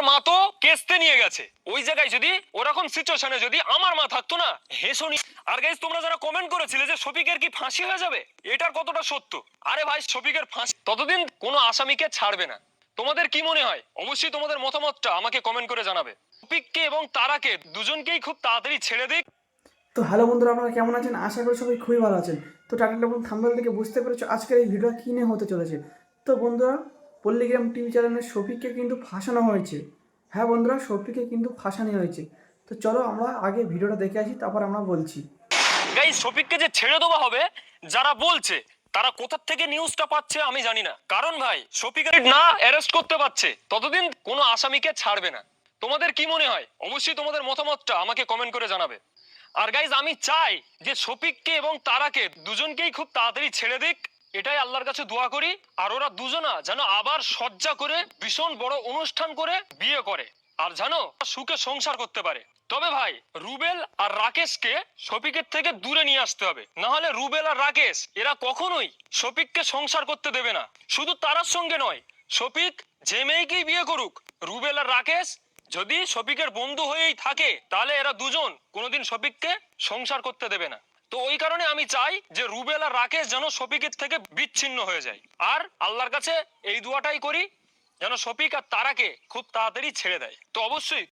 আমার মা তো কেসতে নিয়ে গেছে। ওই জায়গায় যদি, ওরকম সিচুয়েশনে যদি আমার মা থাকতো না হেসনি আর গাইজ তোমরা যারা কমেন্ট করেছিলে যে শফিকের কি ফাঁসি হয়ে যাবে, এটার কতটা সত্য? আরে ভাই, শফিকের ফাঁসি ততদিন কোনো আসামিকে ছাড়বে না। তোমাদের কি মনে হয়? অবশ্যই তোমাদের মতামতটা আমাকে কমেন্ট করে জানাবে। শফিককে এবং তারাকে দুজনকেই খুব তাড়াতাড়ি ছেড়ে দিক। তো হ্যালো বন্ধুরা, আপনারা কেমন আছেন? আশা করি সবাই খুবই ভালো আছেন। তো টাইটেল এবং থাম্বেল থেকে বুঝতে পেরেছ আজকের এই ভিডিও কী নিয়ে হতে চলেছে। তো বন্ধুরা পল্লিগ্রাম টিভি চ্যানেলের শফিককে কিন্তু ফাঁসানো হয়েছে। হ্যাঁ বন্ধুরা, শফিককে কিন্তু ফাঁসানো হয়েছে। তো চলো আমরা আগে ভিডিওটা দেখে আসি, তারপর আমরা বলছি। গাইজ শফিককে যে ছেড়ে দেওয়া হবে, যারা বলছে, তারা কোথা থেকে নিউজটা পাচ্ছে আমি জানি না। কারণ ভাই শফিকের না অ্যারেস্ট করতে পারছে। ততদিন কোনো আসামিকে ছাড়বে না। তোমাদের কি মনে হয়? অবশ্যই তোমাদের মতামতটা আমাকে কমেন্ট করে জানাবে। আর গাইজ আমি চাই যে শফিককে এবং তারাকে দুজনকেই খুব তাড়াতাড়ি ছেড়ে দিক এটাই আল্লাহর কাছে দোয়া করি, আর ওরা দুজনা যেন আবার সজ্জা করে, ভীষণ বড় অনুষ্ঠান করে বিয়ে করে, আর জানো সুখে সংসার করতে পারে। তবে ভাই, রুবেল আর রাকেশকে শফিকের থেকে দূরে নিয়ে আসতে হবে। না হলে রুবেল আর রাকেশ, এরা কখনোই শফিককে সংসার করতে দেবে না। শুধু তারার সঙ্গে নয়, শফিক যে মেয়েকেই বিয়ে করুক, রুবেল আর রাকেশ যদি শফিকের বন্ধু হয়েই থাকে, তাহলে এরা দুজন কোনোদিন শফিককে সংসার করতে দেবে না। তো ওই কারণে আমি চাই যে রুবেল আর রাকেশ যেন শফিকের থেকে বিচ্ছিন্ন হয়ে যায়। আর আল্লাহর কাছে এই দুয়াটাই করি যেন শফিক আর তারাকে খুব তাড়াতাড়ি ছেড়ে দেয়। তো অবশ্যই